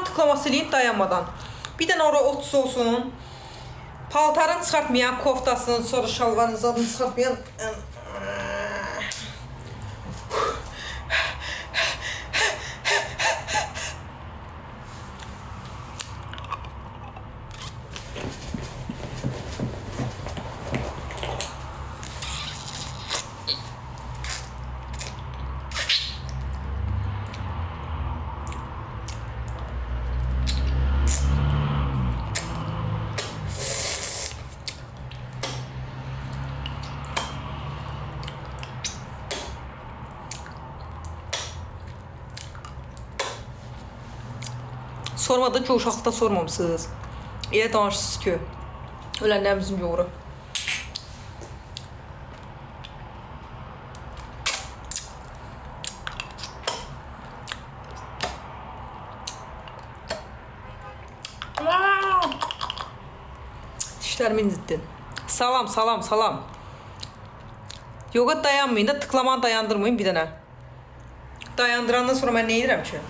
tıklaması eləyin dayanmadan. Bir dənə ora ot sosun. Paltarın çıxartmayan koftasını, sonra şalvarın zadını çıxartmayan sormadı ki uşaqda sormamısınız. Elə danışırsınız ki, ölənlərimizin yoğuru. Dişlərimi incitdin. Salam, salam, salam. Yoga dayanmayın da tıklamanı dayandırmayın bir dənə. Dayandırandan sonra mən nə edirəm ki?